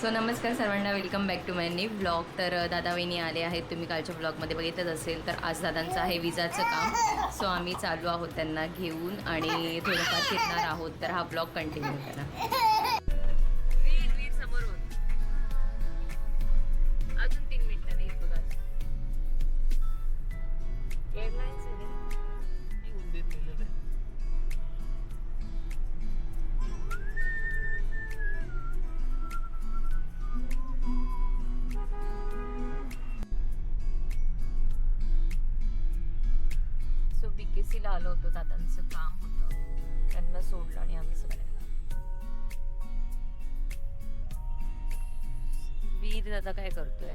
So नमस्कार सर्वांना. Welcome back to my new blog तर दादा वहिनी आले आहेत. तुम्ही कालच्या ब्लॉगमध्ये बघितलंच असेल तर आज दादांचं आहे विजाचं काम. सो आम्ही चालू आहोत त्यांना घेऊन आणि थोडंफार फिरणार आहोत. तर हा ब्लॉग कंटिन्यू करा. आलो होतो दादांचं काम होतं. त्यांना सोडलं आणि आम्ही सगळ्यांना वीर दादा काय करतोय?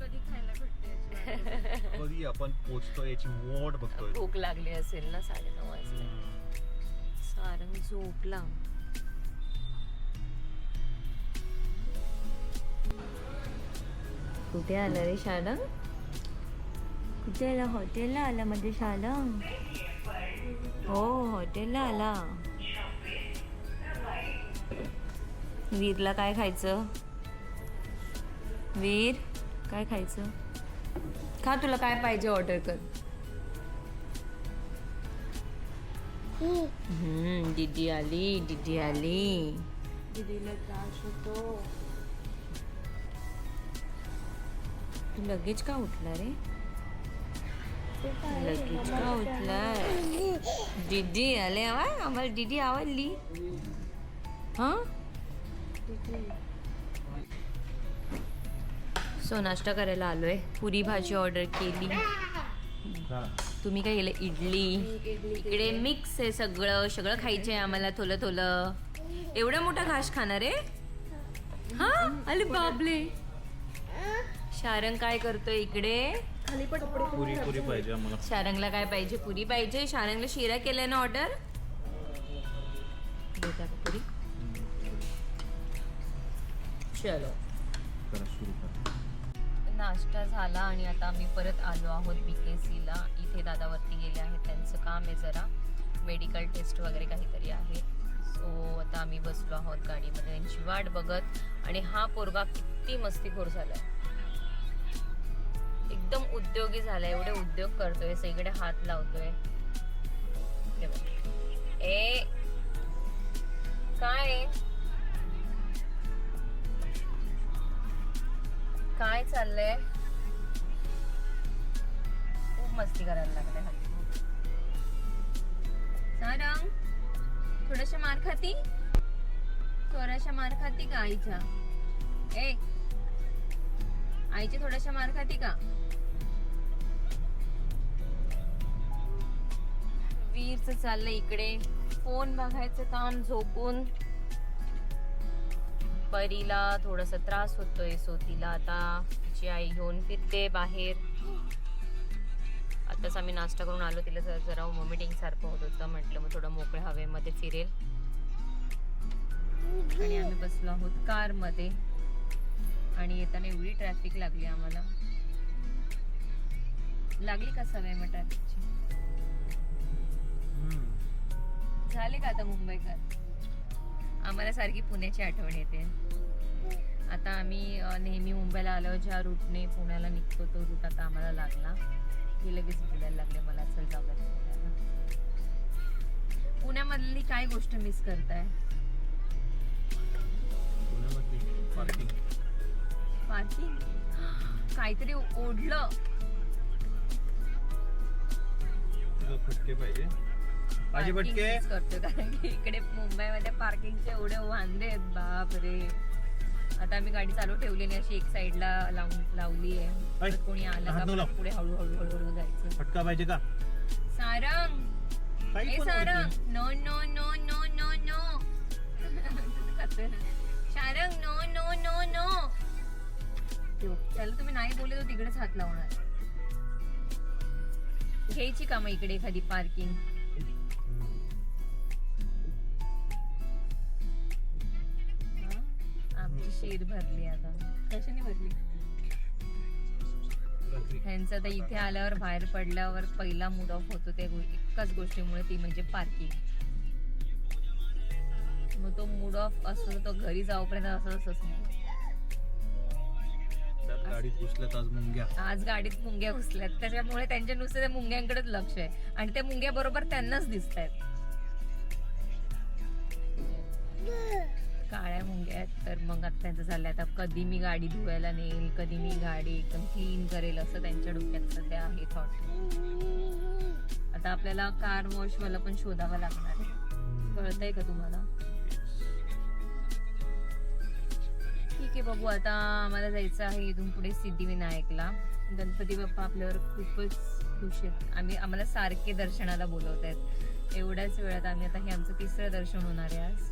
कधी खायला भेटते कधी आपण पोचतो याची वाट बघतोय. भूक लागली असेल ना साडेनऊ वाजता सारंग झोपला. कुठे आलं रे शालंग कुठे आला हॉटेलला आला मध्ये शालंग हो हॉटेलला आला. वीरला काय खायचं? वीर काय खायचं? खा तुला काय पाहिजे ऑर्डर कर. दीदी आली दीदी आली. दीदीला त्रास होतो. तू लगेच का उठला रे? लगेच का उठलाय? दीदी आले आवा आम्हाला दीदी आवडली. हा? सो नाश्ता करायला आलोय. पुरी भाजी ऑर्डर केली. तुम्ही काय केलं? इडली. इकडे मिक्स आहे सगळं. सगळं खायचं आहे आम्हाला. थोलं थोलं. एवढा मोठा घास खाणार आहे? हा? अरे बाबले शारंग काय करतोय इकडे? खाली पण कपडे पुरी पुरी पाहिजे आम्हाला. शारंगला काय पाहिजे? पुरी पाहिजे. शारंगला शिरा केलाय ना ऑर्डर देता का पुरी? चलो. जरा सुरू कर. नाश्ता झाला आणि आता आम्ही परत आलो आहोत बी के सीला इथे दादावरती गेले आहेत. त्यांचं काम आहे जरा. मेडिकल टेस्ट वगैरे काहीतरी आहे. सो आता आम्ही बसलो आहोत गाडीमध्ये. त्यांची वाट बघत. आणि हा पोरगा किती मस्तीखोर झालाय. एकदम उद्योगी झालाय एवढे उद्योग करतोय सगळीकडे हात लावतोय. ए काय काय चाललंय? खूप मस्ती करायला लागले हल्ली सारंग थोड्याशा मार खाती? थोड्याशा मार खाती का आईच्या? ए आईची थोड्याशा मार खाती का? वीरच चाललंय इकडे. फोन बघायचं काम झोपून. परीला थोडासा त्रास होतोय सो तिला आता. तिची आई घेऊन फिरते बाहेर. आताच आम्ही नाश्ता करून आलो तिला जरा- जरा वॉमिटिंग सारखं होत होतं. म्हटलं मग थोडं मोकळ्या हवेमध्ये फिरेल. आणि आम्ही बसलो आहोत कारमध्ये. आणि येताना एवढी ट्रॅफिक लागली आम्हाला. लागली का सवय मग ट्रॅफिकची झाले का आता मुंबईकर? आम्हाला सारखी पुण्याची आठवण येते. आता आम्ही नेहमी मुंबईला आलो ज्या रूटने पुण्याला निघतो तो रूट आता आम्हाला लागला. हे लगेच बोलायला लागले मला चल जाऊया पुण्यामधली काय गोष्ट मिस करताय? पार्किंग पार्किंग काहीतरी ओढलं. तुला फटके पाहिजे. माझे miss करतो कारण की इकडे मुंबईमध्ये पार्किंगचे एवढे वांदे आहेत बाप रे आता आम्ही गाडी चालू ठेवली नाही अशी एक साईडला लावून लावली आहे. ऐ, कोणी आलं हात का लाव. पुढे हळूहळू हळूहळू जायचं. फटका पाहिजे का? सारंग! काही ए पण Sarang. No no no no no no Sarang no no no no त्याला तुम्ही नाही बोलले तर तिकडेच हात लावणार. घ्यायची का मग इकडे एखादी पार्किंग शीर भरली आता. कशाने भरली? ह्यांचं तर इथे आल्यावर बाहेर पडल्यावर पहिला मूड ऑफ होतो त्या एकाच गोष्टीमुळे ती म्हणजे पार्किंग मग तो मूड ऑफ असतो तो घरी जाऊपर्यंत असं असंच नाही. गाडीत घुसल्यात आज मुंग्या. आज गाडीत मुंग्या घुसल्यात. त्याच्यामुळे त्यांच्या नुसते त्या मुंग्यांकडेच लक्ष आहे. आणि त्या मुंग्या बरोबर त्यांनाच दिसत आहेत आहेत झालं मग आता आता कधी मी गाडी धुवायला नेईल कधी मी गाडी एकदम क्लीन करेल असं त्यांच्या डोक्यात सध्या आहे थॉट आता आपल्याला कार वॉश वाला पण शोधावा लागणार आहे. कळतंय का तुम्हाला? ठीक आहे बघू आता आम्हाला जायचं आहे इथून पुढे सिद्धिविनायकला. गणपती बाप्पा आपल्यावर खूपच खुश आहेत. आम्ही आम्हाला सारखे दर्शनाला बोलवत आहेत एवढ्याच वेळात आम्ही आता हे आमचं तिसरं दर्शन होणार आहे आज.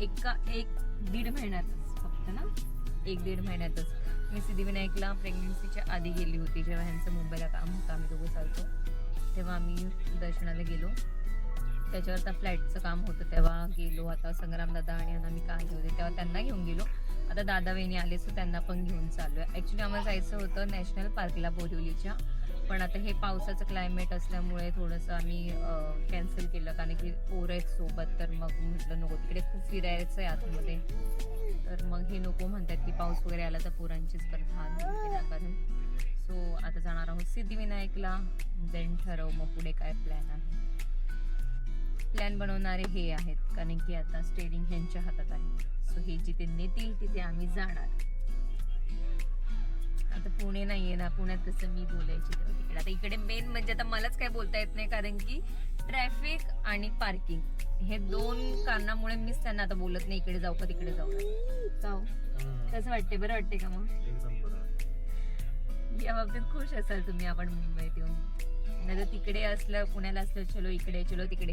एका एक दीड महिन्यातच होतं ना? एक दीड महिन्यातच. मी सिद्धिविनायकला प्रेग्नन्सीच्या आधी गेली होती जेव्हा ह्यांचं मुंबईला काम होतं आम्ही दोघं चालतो. तेव्हा आम्ही दर्शनाला गेलो. त्याच्यावर आता फ्लॅटचं काम होतं तेव्हा गेलो. आता संग्राम दादा आणि अनामिका आले होते तेव्हा त्यांना घेऊन गेलो. आता दादा वहिनी आले सो त्यांना पण घेऊन चालू आहे ॲक्च्युली आम्हाला जायचं होतं नॅशनल पार्कला बोरिवलीच्या. पण आता हे पावसाचं क्लायमेट असल्यामुळे थोडंसं आम्ही कॅन्सल केलं. कारण की पोरं आहेत सोबत तर मग म्हटलं नको तिकडे खूप फिरायचं आहे आतमध्ये. तर मग हे नको म्हणतात की पाऊस वगैरे आला तर पोरांची स्पर्धा कारण सो आता जाणार आहोत सिद्धिविनायकला. देन ठरव मग पुढे काय प्लॅन आहे. प्लॅन बनवणारे हे आहेत. कारण की आता स्टेरिंग ह्यांच्या हातात आहे. सो हे जिथे नेतील तिथे आम्ही जाणार. आता पुणे नाहीये ना पुण्यात कसं मी बोलायची तेव्हा तिकडे. आता इकडे मेन म्हणजे आता मलाच काय बोलता येत नाही कारण की ट्रॅफिक आणि पार्किंग हे दोन कारणामुळे मीच त्यांना आता बोलत नाही इकडे जाऊ का तिकडे जाऊ. जाऊ. कसं वाटते बरं वाटते का मग? या बाबतीत खुश असाल तुम्ही आपण मुंबईत येऊन. नाही तर तिकडे असलं पुण्याला असलं चलो इकडे चलो तिकडे.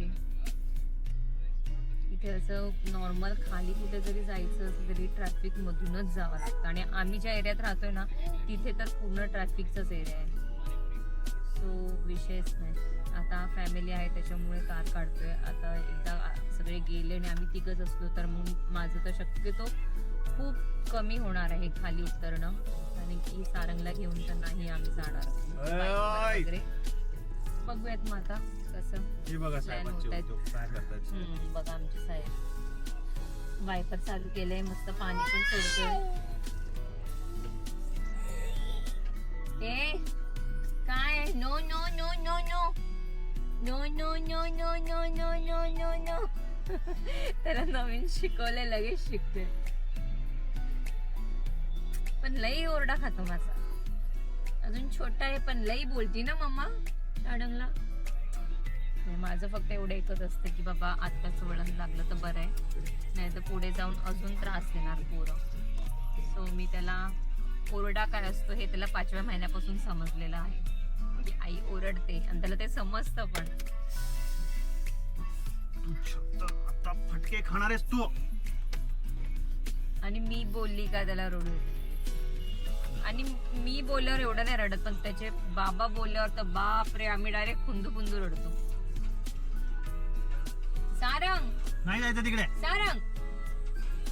इथे असं नॉर्मल खाली कुठे जरी जायचं असलं तरी ट्रॅफिक मधूनच जावं लागतं. आणि आम्ही ज्या एरियात राहतोय ना तिथे तर पूर्ण ट्रॅफिकचाच एरिया आहे. सो विषयच नाही. आता फॅमिली आहे त्याच्यामुळे कार काढतोय. आता एकदा सगळे गेले आणि आम्ही तिघच असलो तर मग माझं तर शक्यतो खूप कमी होणार आहे खाली उतरणं. आणि की सारंगला घेऊन तर नाही आम्ही जाणार! वगैरे. बघूयात मग आता. कसं हे बघा साहेबांचे होतायत. उद्योग काय करतात हम्म, बघा आमचे साहेब. वायपर चालू केलंय मस्त पाणी पण सोडतोय. ए काय? No no no no no no no no no no no no no no त्याला नवीन शिकवलंय लगेच शिकते पण लई ओरडा खातो माझा. अजून छोटा आहे पण लई बोलती ना मम्मा म्हणजे माझं फक्त एवढं एकच असतं की बाबा आत्ताच वळण लागलं तर बरं आहे. नाही तर पुढे जाऊन अजून त्रास देणार पोरं. सो मी त्याला ओरडा काय असतो हे त्याला पाचव्या महिन्यापासून समजलेलं आहे. की आई ओरडते आणि त्याला ते समजतं पण. आता फटके खाणार आहेस तू. आणि मी बोलली का त्याला रडू. आणि मी बोलल्यावर एवढं नाही रडत पण त्याचे बाबा बोलल्यावर तर बाप रे आम्ही डायरेक्ट खुंदू खुंदू रडतो. नाही जायचं तिकडे. सारंग.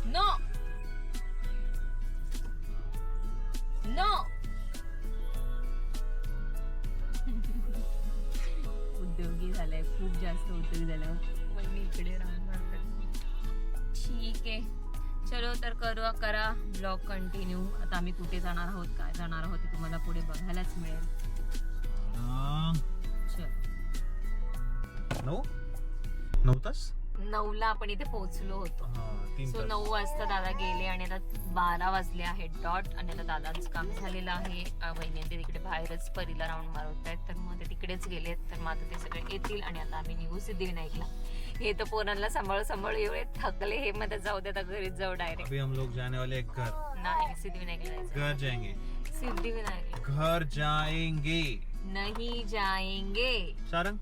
नो. नो. उद्योगी झालाय खूप जास्त उद्योगी झालाय मग मी इकडे राहणार. ठीक आहे. चलो तर करू करा. ब्लॉग कंटिन्यू आता आम्ही कुठे जाणार आहोत काय जाणार आहोत ते तुम्हाला पुढे बघायलाच मिळेल. चल. नऊ? नऊ तास नऊला आपण इथे पोहोचलो होतो. हा सो नऊ वाजता दादा गेले आणि आता बारा वाजले आहेत डॉट आणि आता दादांचं काम झालेलं आहे. अं, वहिनी ते तिकडे बाहेरच परीला राऊंड मारवत आहेत. तर मग ते तिकडेच गेलेत. तर मग आता ते सगळे येतील आणि आता आम्ही निघू सिद्धिविनायकला. हे तर पोरांना सांभाळ सांभाळ एवढे थकले. हे मध्ये जाऊ दे आता घरीच जाऊ डायरेक्ट हम लोग जाने वाले हैं घर. नाही सिद्धिविनायकला घर जाएंगे. सिद्धिविनायक. घर जाएंगे. नाही जाएंगे. शारंग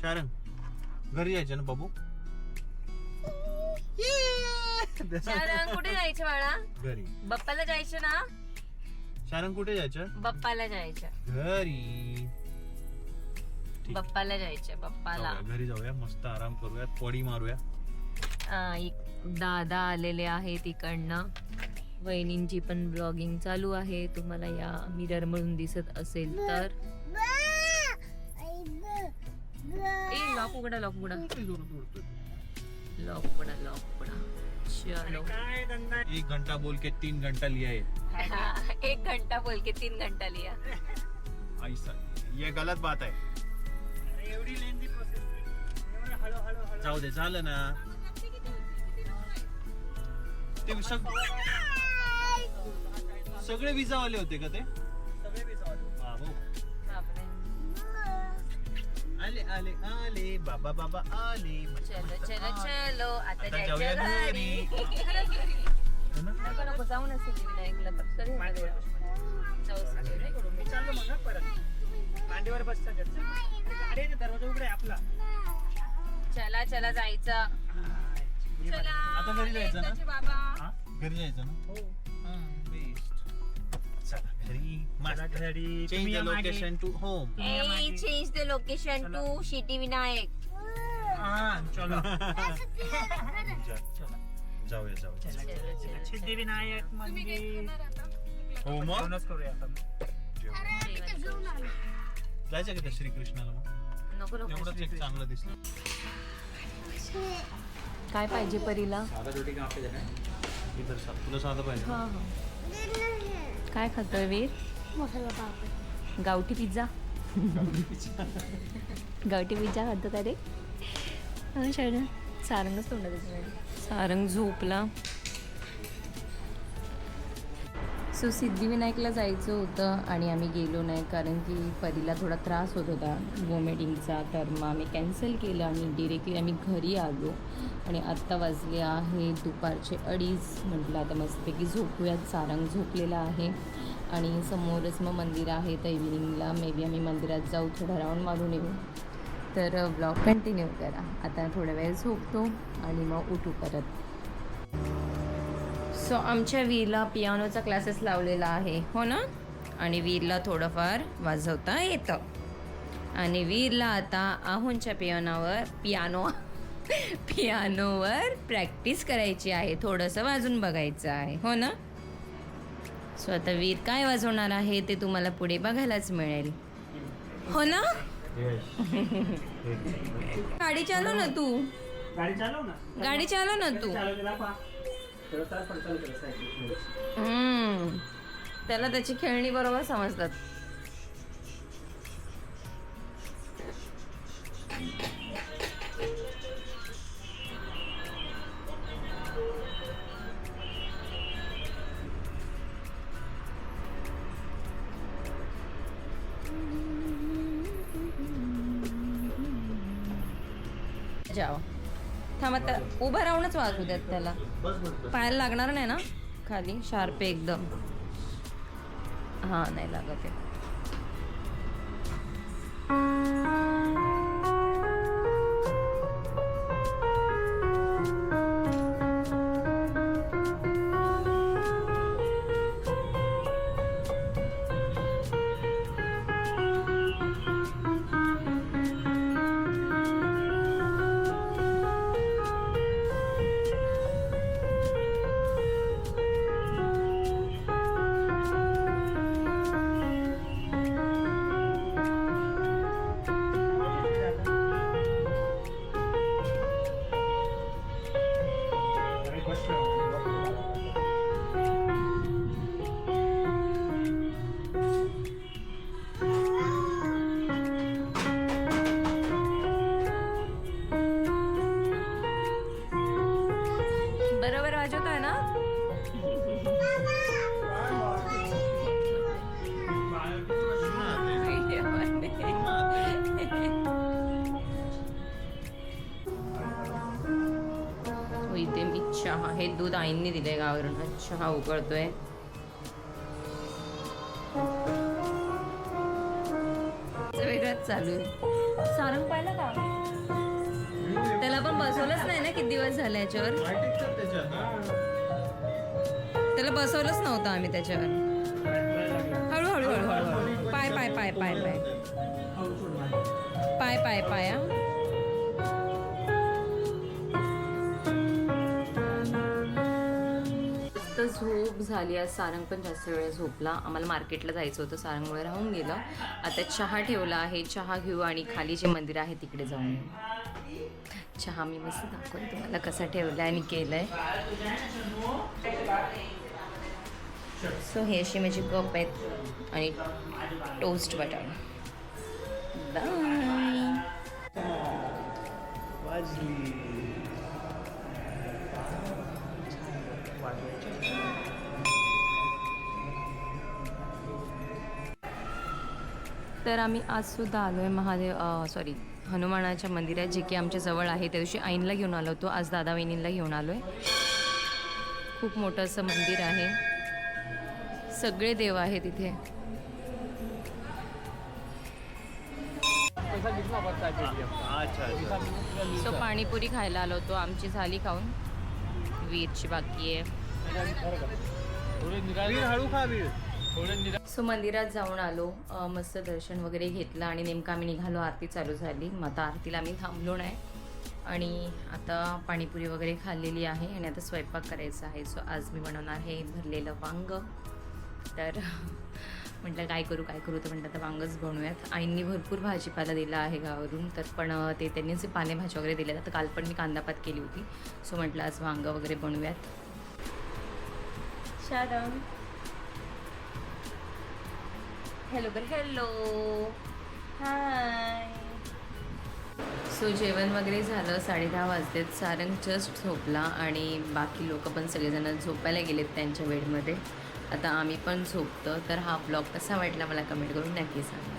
शारंग घरी जायचं ना बाबू? शारंग कुठे जायचं बाळा? घरी. बाप्पाला जायचं ना? शारंग कुठे जायचं? बाप्पाला जायचं. घरी. बाप्पाला जायचं बाप्पाला. जाऊया, घरी जाऊया मस्त आराम करूया पडी मारूया. आ, एक दादा आलेले आहेत इकडनं. वहिनींची पण ब्लॉगिंग चालू आहे. तुम्हाला या मिरर मधून दिसत असेल तर. ए लॉक उघडा लॉक उघडा. लॉक पडा लॉक पडा चलो. एक घंटा बोल के तीन घंटा लिया है। एक घंटा बोल के तीन घंटा लिया. ऐसा ये गलत बात आहे जाऊ दे झालं ना. ते सग- सगळे विजावाले होते का ते? आले आले बाबा बाबा आले. चलो चलो चलो. आता जाऊया घरी. हो? नको नको जाऊ ना सिद्धिविनायकला तर कधी होणार वेळ? जाऊ सिद्धिविनायक. मांडीवर बसता गाडी आहे ना, दरवाजा उघडा आहे आपला. चला चला जायचं. चला. आता घरी जायचं ना? एकदाचे बाबा. हा? घरी जायचं ना? हो. हा, चला घरी मला घरी. चेंज तुम्ही द या मागे. लोकेशन टू होम तुम्ही या ए मागे. Change the location to Siddhi Vinayak हा, चलो. जाऊया जाऊया. चला, चला, चला. सिद्धिविनायक मंदिर. हो मग दोनच करूया आपण. जायचं का त्या श्रीकृष्णाला मग? नको नको. एवढंच एक चांगलं दिसलं. काय पाहिजे परीला? इधर सा- तुला साधं पाहिजे. काय खातोय वीर? गावठी पिझ्झा. गावठी पिझ्झा खातो का रे? सारंगच येतं. सारंग झोपला. सो सिद्धिविनायकला जायचं होतं आणि आम्ही गेलो नाही कारण की परीला थोडा त्रास होत होता वॉमिटिंगचा तर मग आम्ही कॅन्सल केलं आणि डिरेक्टली आम्ही घरी आलो. आणि आत्ता वाजले आहे दुपारचे अडीच. म्हटलं आता मस्तपैकी झोपूयात. सारंग झोपलेला आहे. आणि समोरच मग मंदिर आहे तर इव्हिनिंगला मे बी आम्ही मंदिरात जाऊ थोडा राऊंड मारून येऊ. तर ब्लॉग कंटिन्यू करा. आता थोडा वेळ झोपतो आणि मग उठू परत. सो आमच्या वीरला पियानोचा क्लासेस लावलेला आहे हो ना? आणि वीरला थोडंफार वाजवता येतं. आणि वीरला आता आहोंच्या पियानोवर पियानो पियानोवर प्रॅक्टिस करायची आहे. थोडंसं वाजून बघायचं आहे हो ना? सो आता वीर काय वाजवणार आहे ते तुम्हाला पुढे बघायलाच मिळेल. हो ना? गाडी चालव ना तू. गाडी चालव ना. गाडी चालव ना तू. त्याला त्याची खेळणी बरोबर समजतात. राहूनच द्यात त्याला. बस पायाला लागणार नाही ना? खाली शार्प आहे एकदम. हा नाही लागत आहे. हे दूध आईंनी दिले गावावरून. हा उकळतोय. वेगळंच चालू आहे. सारंग पाहिलं का? त्याला पण बसवलंच नाही ना किती दिवस झाले याच्यावर? त्याला बसवलंच नव्हतं आम्ही त्याच्यावर. हळूहळू हळूहळू हळू पाय पाय पाय पाय पाय. पाय पाय पाय हा. झोप झाली आज सारंग पण जास्त वेळ झोपला. आम्हाला मार्केटला जायचं होतं. सारंगमुळे राहून गेलं. आता चहा ठेवला आहे. चहा घेऊ आणि खाली जे मंदिर आहे तिकडे जाऊन येऊ. चहा मी मस्त दाखवून तुम्हाला कसा आहे आणि केलं आहे सो हे अशी माझी कप आहेत आणि टोस्ट बटर बाय तर आम्ही आजसुद्धा आलो आहे महादेव सॉरी हनुमानाच्या मंदिरात जे की आमच्या जवळ आहे. त्या दिवशी आईनला घेऊन आलो होतो. आज दादा वहिनींला घेऊन आलो आहे. खूप मोठं असं मंदिर आहे. सगळे देव आहेत तिथे अच्छा सो पाणीपुरी खायला आलो होतो. आमची झाली खाऊन. वीरची बाकी आहे. सो मंदिरात जाऊन आलो मस्त दर्शन वगैरे घेतलं आणि नेमकं आम्ही निघालो आरती चालू झाली. मग आता आरतीला आम्ही थांबलो नाही. आणि आता पाणीपुरी वगैरे खाल्लेली आहे आणि आता स्वयंपाक करायचा आहे. सो आज मी बनवणार आहे भरलेलं वांग. तर म्हटलं काय करू काय करू? तर म्हटलं तर वांगच बनवूयात. आईंनी भरपूर भाजीपाला दिला आहे गावावरून तर पण ते त्यांनी असे पालेभाज्या वगैरे दिल्या तर काल पण मी कांदापात केली होती. सो म्हटलं आज वांग वगैरे बनवूयात. शारंग हॅलो बर हॅलो. हाय. सो जेवण वगैरे झालं साडे दहा वाजलेत. सारंग जस्ट झोपला आणि बाकी लोक पण सगळेजण झोपायला गेलेत त्यांच्या वेळमध्ये आता आम्ही पण झोपतो. तर हा ब्लॉग कसा वाटला मला कमेंट करून नक्की सांगा.